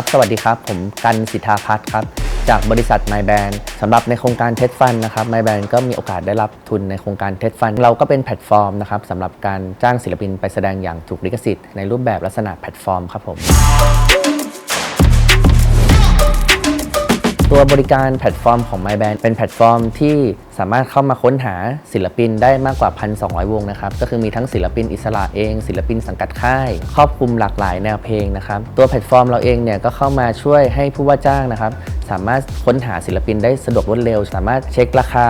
ครับ สวัสดีครับ ผมกันสิทธาพัฒน์ครับ จากบริษัท My Band สำหรับในโครงการเทสฟันนะครับ My Band ก็มีโอกาสได้รับทุนในโครงการเทสฟันเราก็เป็นแพลตฟอร์มนะครับสำหรับการจ้างศิลปินไปแสดงอย่างถูกลิขสิทธิ์ในรูปแบบลักษณะแพลตฟอร์มครับผม ตัวบริการแพลตฟอร์มของ MyBand เป็นแพลตฟอร์มที่สามารถเข้ามาค้นหาศิลปินได้มากกว่า 1,200 วงนะครับ ก็คือมีทั้งศิลปินอิสระเอง ศิลปินสังกัดค่าย ครอบคลุมหลากหลายแนวเพลงนะครับ ตัวแพลตฟอร์มเราเองเนี่ยก็เข้ามาช่วยให้ผู้ว่าจ้างนะครับ สามารถค้นหาศิลปินได้สะดวกรวดเร็ว สามารถเช็คราคา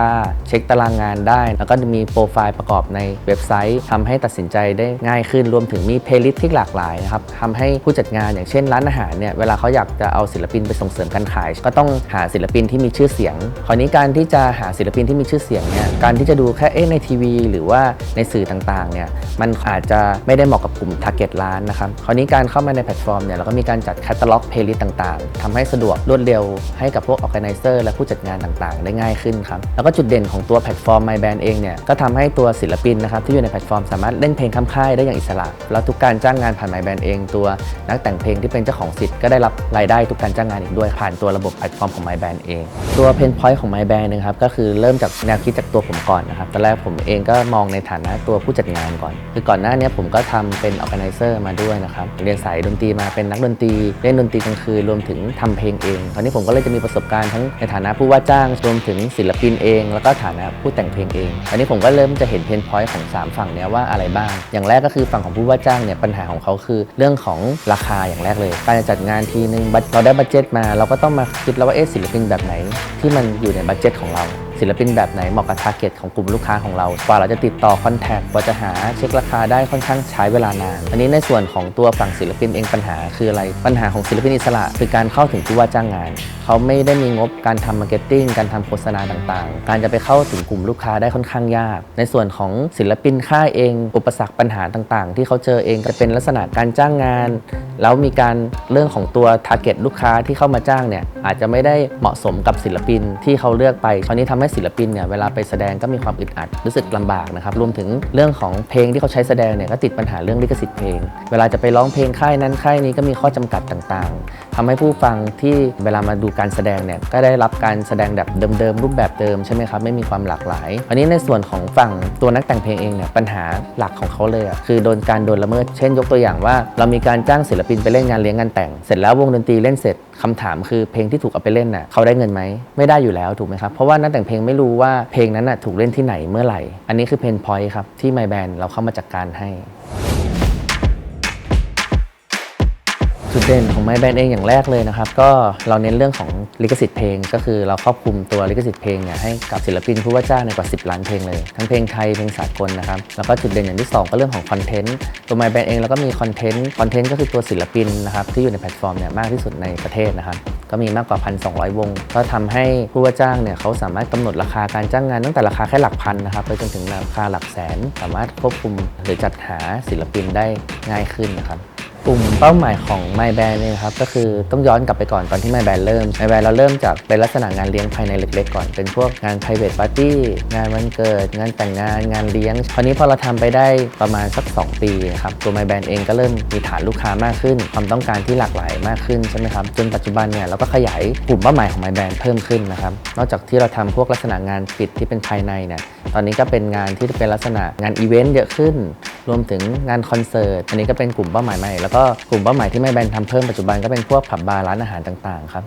เช็คตารางงานได้ แล้วก็มีโปรไฟล์ประกอบในเว็บไซต์ทำให้ตัดสินใจได้ง่ายขึ้น รวมถึงมีเพลย์ลิสต์ที่หลากหลายนะครับทำให้ผู้จัดงานอย่างเช่นร้านอาหารเนี่ย เวลาเขาอยากจะเอาศิลปินไปส่งเสริมการขาย ก็ต้องหาศิลปินที่มีชื่อเสียง คราวนี้การที่จะหาศิลปินที่มีชื่อเสียงเนี่ย การที่จะดูแค่เอ๊ะในทีวี หรือว่าในสื่อต่างๆ เนี่ย มันอาจจะไม่ได้เหมาะกับกลุ่ม t a r g e t ร้านนะครับ คราวนี้การเข้ามาในแพลตฟอร์มเนี่ย เราก็มีการจัดแคตตาล็อกเพลย์ลิสต์ต่างๆทำให้สะดวกรวดเร็วให้กับพวก organizer และผู้จัดงานต่างๆ ได้ง่ายขึ้นครับ แล้วก็จุดเด่นของตัวแพลตฟอร์ม My Band เองเนี่ย ก็ทำให้ตัวศิลปินนะครับที่อยู่ในแพลตฟอร์มสามารถเล่นเพลงข้ามค่ายได้อย่างอิสระ แล้วทุกการจ้างงานผ่าน My Band เอง ตัวนักแต่งเพลงที่เป็นเจ้าของสิทธิ์ก็ได้รับรายได้ทุกการจ้างงานอีกด้วยผ่านตัวระบบแพลตฟอร์มของ My Band เอง ตัวเพนพอยต์ของ My Band นะครับก็คือเริ่มจากแนวคิดจากตัวผมก่อนนะครับตอนแรกผมเองก็มองในฐานะตัวผู้จัดงานก่อน คือก่อนหน้านี้ผมก็ทำเป็น organizer มาด้วยนะครับเรียนสายดนตรีมาเป็นนักดนตรีเล่นดนตรีกลางคืนรวมถึงทำเพลงเองคราวนี้ผมก็เลยจะมีประสบการณ์ทั้งในฐานะผู้ว่าจ้างรวมถึงศิลปินเอง แล้วก็ฐานะผู้แต่งเพลงเองคราวนี้ผมก็เริ่มจะเห็นเพนพอยต์ของ 3 ฝั่งเนี้ยว่าอะไรบ้าง อย่างแรกก็คือฝั่งของผู้ว่าจ้างเนี่ยปัญหาของเขาคือ เรื่องของราคาอย่างแรกเลย การจะจัดงานทีนึงเราได้บัตเจ็ตมา เราก็ต้องมาคิดแล้วว่าเอ๊ะศิลปินแบบไหนที่มันอยู่ในบัตเจ็ตของเรา ศิลปินแบบไหนเหมาะกับทาร์เก็ตของกลุ่มลูกค้าของเรากว่าเราจะติดต่อคอนแทคกว่าจะหาเช็คราคาได้ค่อนข้างใช้เวลานาน อันนี้ในส่วนของตัวฝั่งศิลปินเองปัญหาคืออะไร ปัญหาของศิลปินอิสระ คือการเข้าถึงผู้ว่าจ้างงาน เขาไม่ได้มีงบการทำมาร์เก็ตติ้งการทำโฆษณาต่างๆ การจะไปเข้าถึงกลุ่มลูกค้าได้ค่อนข้างยาก ในส่วนของศิลปินค่ายเอง อุปสรรคปัญหาต่างๆ ที่เขาเจอเองจะเป็นลักษณะการจ้างงาน แล้วมีการเรื่องของตัว t a r g e t ลูกค้าที่เข้ามาจ้างเนี่ยอาจจะไม่ได้เหมาะสมกับศิลปินที่เขาเลือกไปคราวนี้ทำให้ศิลปินเนี่ยเวลาไปแสดงก็มีความอึดอัดรู้สึกลำบากนะครับรวมถึงเรื่องของเพลงที่เขาใช้แสดงเนี่ยก็ติดปัญหาเรื่องลิขสิทธิ์เพลง เวลาจะไปร้องเพลงค่ายนั้นค่ายนี้ก็มีข้อจำกัดต่างๆทำให้ผู้ฟังที่เวลามาดูการแสดงเนี่ยก็ได้รับการแสดงแบบเดิมๆรูปแบบเดิมใช่ไหมครับไม่มีความหลากหลายอันนี้ในส่วนของฝั่งตัวนักแต่งเพลงเองเนี่ยปัญหาหลักของเขาเลยอะคือโดนการโดนละเมิด เช่น ยกตัวอย่างว่า เรามีการจ้างศิลปินไปเล่นงานเลี้ยงงานแต่ง เสร็จแล้ววงดนตรีเล่นเสร็จ คำถามคือเพลงที่ถูกเอาไปเล่นน่ะเขาได้เงินไหมไม่ได้อยู่แล้วถูกไหมครับเพราะว่านักแต่งเพลงไม่รู้ว่าเพลงนั้นน่ะถูกเล่นที่ไหนเมื่อไหร่ อันนี้คือเพนพอยต์ครับที่ไมแบนเราเข้ามาจัดการให้ จุดเด่นของ My Band เองอย่างแรกเลยนะครับ ก็เราเน้นเรื่องของลิขสิทธิ์เพลง ก็คือเราครอบคลุมตัวลิขสิทธิ์เพลงเนี่ยให้กับศิลปินผู้ว่าจ้างในกว่า 10 ล้านเพลงเลย ทั้งเพลงไทยเพลงสากลนะครับแล้วก็จุดเด่นอย่างที่ 2 ก็เรื่องของคอนเทนต์ตัว My Band เองเราก็มีคอนเทนต์คอนเทนต์ก็คือตัวศิลปินนะครับที่อยู่ในแพลตฟอร์มเนี่ยมากที่สุดในประเทศนะครับก็มีมากกว่า 1,200 วง ก็ทำให้ผู้ว่าจ้างเนี่ยเขาสามารถกำหนดราคาการจ้างงานตั้งแต่ราคาแค่หลักพันนะครับไปจนถึงราคาหลักแสน สามารถควบคุมหรือจัดหาศิลปินได้ง่ายขึ้นนะครับ กลุ่มเป้าหมายของ My Band เนี่ยครับก็คือต้องย้อนกลับไปก่อนตอนที่ My Band เริ่ม My Band เราเริ่มจากเป็นลักษณะงานเลี้ยงภายในเล็กๆก่อน เป็นพวกงาน private party งานวันเกิด งานแต่งงานงานเลี้ยงคราวนี้พอเราทำไปได้ประมาณสัก 2 ปีนะครับตัว My Band เองก็เริ่มมีฐานลูกค้ามากขึ้น ความต้องการที่หลากหลายมากขึ้นใช่ไหมครับจนปัจจุบันเนี่ยเราก็ขยายกลุ่มเป้าหมายของ My Band เพิ่มขึ้นนะครับนอกจากที่เราทำพวกลักษณะงานปิดที่เป็นภายในเนี่ยตอนนี้ก็เป็นงานที่เป็นลักษณะงานอีเวนต์เยอะขึ้น รวมถึงงานคอนเสิร์ต อันนี้ก็เป็นกลุ่มเป้าหมายใหม่ แล้วก็กลุ่มเป้าหมายที่ไม่แบนทำเพิ่มปัจจุบันก็เป็นพวกผับบาร์ร้านอาหารต่างๆครับ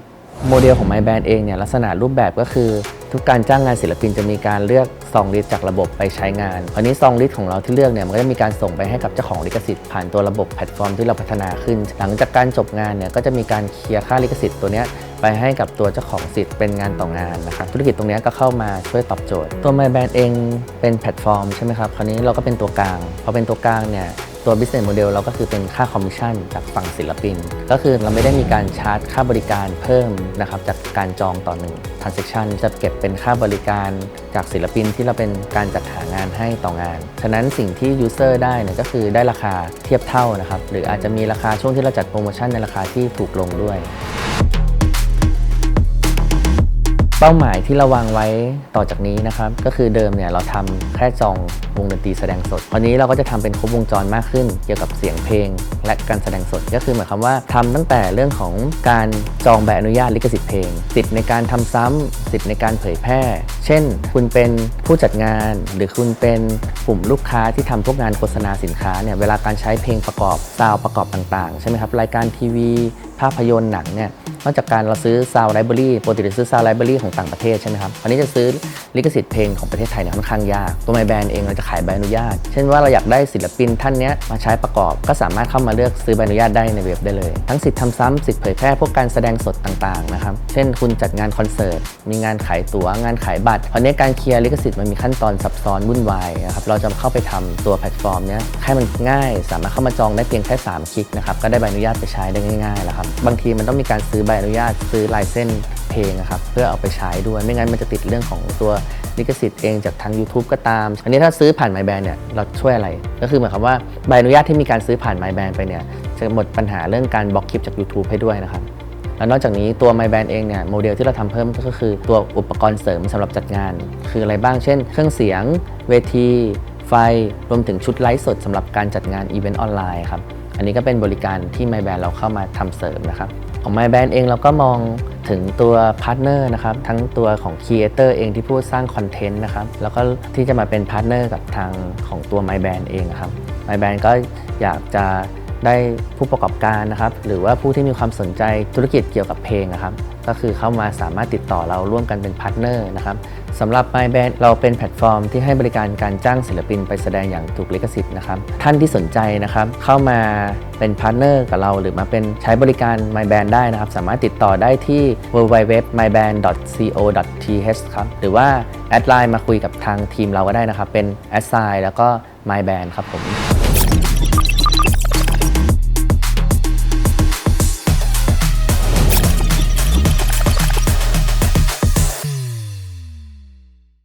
โมเดลของ My Band เองเนี่ยลักษณะรูปแบบก็คือ ทุกการจ้างงานศิลปินจะมีการเลือกซองลิสต์จากระบบไปใช้งานคราวนี้ซองลิสต์ของเราที่เลือกเนี่ยมันก็จะมีการส่งไปให้กับเจ้าของลิขสิทธิ์ผ่านตัวระบบแพลตฟอร์มที่เราพัฒนาขึ้น หลังจากการจบงานเนี่ยก็จะมีการเคลียร์ค่าลิขสิทธิ์ตัวเนี้ยไปให้กับตัวเจ้าของสิทธิ์เป็นงานต่องานนะครับธุรกิจตรงเนี้ยก็เข้ามาช่วยตอบโจทย์ ตัว My Band เองเป็นแพลตฟอร์มใช่ไหมครับคราวนี้เราก็เป็นตัวกลางพอเป็นตัวกลางเนี่ย ตัว business model เราก็คือเป็นค่าคอมมิชชั่นจากฝั่งศิลปิน ก็คือเราไม่ได้มีการชาร์จค่าบริการเพิ่มนะครับจากการจองต่อหนึ่ง transaction จะเก็บเป็นค่าบริการจากศิลปินที่เราเป็นการจัดหางานให้ต่องาน ฉะนั้นสิ่งที่ user ได้เนี่ยก็คือได้ราคาเทียบเท่านะครับหรืออาจจะมีราคาช่วงที่เราจัดโปรโมชั่นในราคาที่ถูกลงด้วย เป้าหมายที่เราวางไว้ต่อจากนี้นะครับ ก็คือเดิมเนี่ยเราทำแค่จองวงดนตรีแสดงสด วันนี้เราก็จะทำเป็นครบวงจรมากขึ้น เกี่ยวกับเสียงเพลง และการแสดงสด ก็คือหมายความว่าทำตั้งแต่เรื่องของการจองใบอนุญาตลิขสิทธิ์เพลงสิทธิ์ในการทำซ้ำสิทธิ์ในการเผยแพร่ เช่น คุณเป็นผู้จัดงาน หรือคุณเป็นกลุ่มลูกค้าที่ทำพวกงานโฆษณาสินค้าเนี่ยเวลาการใช้เพลงประกอบซาวด์ประกอบต่างๆใช่ไหมครับรายการทีวี ภาพยนตร์หนังเนี่ยนอกจากการเราซื้อซาวไลบรารีปกติเราซื้อซาวไลบรารีของต่างประเทศใช่ไหมครับอันนี้จะซื้อลิขสิทธิ์เพลงของประเทศไทยเนี่ยค่อนข้างยาก ตัวไมแบรนด์เองเราจะขายใบอนุญาต เช่นว่าเราอยากได้ศิลปินท่านเนี้ยมาใช้ประกอบ ก็สามารถเข้ามาเลือกซื้อใบอนุญาตได้ในเว็บได้เลย ทั้งสิทธิ์ทำซ้ำสิทธิ์เผยแพร่พวกการแสดงสดต่างๆนะครับเช่นคุณจัดงานคอนเสิร์ตมีงานขายตั๋วงานขายบัตรเพราะนี้การเคลียร์ลิขสิทธิ์มันมีขั้นตอนซับซ้อนวุ่นวายนะครับเราจะเข้าไปทำตัวแพลตฟอร์มเนี้ยให้มันง่าย สามารถเข้ามาจองได้เพียงแค่3คลิกนะครับก็ได้ใบอนุญาตไปใช้ได้ง่ายๆแล้วครับบางทีมันต้องมีการซื้อใบอนุญาตซื้อลายเส้นเพลงนะครับเพื่อเอาไปใช้ด้วยไม่งั้นมันจะติดเรื่องของตัวลิขสิทธิ์เองจากทาง YouTube ก็ตาม อันนี้ถ้าซื้อผ่าน My Band เนี่ยเราช่วยอะไร ก็คือหมายความว่าใบอนุญาตที่มีการซื้อผ่าน My Band ไปเนี่ยจะหมดปัญหาเรื่องการบล็อกคลิปจาก YouTube ให้ด้วยนะครับแล้วนอกจากนี้ตัว My Band เองเนี่ยโมเดลที่เราทำเพิ่มก็คือตัวอุปกรณ์เสริมสำหรับจัดงาน คืออะไรบ้างเช่น เครื่องเสียง เวที ไฟรวมถึงชุดไลฟ์สดสำหรับการจัดงานอีเวนต์ออนไลน์ครับ อันนี้ก็เป็นบริการที่ My Band เราเข้ามาทำเสริมนะครับ ของ My Band เองเราก็มองถึงตัวพาร์ทเนอร์นะครับทั้งตัวของครีเอเตอร์เองที่ผู้สร้างคอนเทนต์นะครับแล้วก็ที่จะมาเป็นพาร์ทเนอร์กับทางของตัว My Band เองนะครับ My Band ก็อยากจะได้ผู้ประกอบการนะครับหรือว่าผู้ที่มีความสนใจธุรกิจเกี่ยวกับเพลงนะครับ ก็คือเข้ามาสามารถติดต่อเราร่วมกันเป็นพาร์ทเนอร์นะครับสำหรับ My Band เราเป็นแพลตฟอร์มที่ให้บริการการจ้างศิลปินไปแสดงอย่างถูกลิขสิทธิ์นะครับ ท่านที่สนใจนะครับเข้ามาเป็นพาร์ทเนอร์กับเรา หรือมาเป็นใช้บริการ My Band ได้นะครับ สามารถติดต่อได้ที่ www.myband.co.th ครับหรือว่าแอดไลน์มาคุยกับทางทีมเราก็ได้นะครับ เป็นแอดไซน์แล้วก็ My Band ครับผม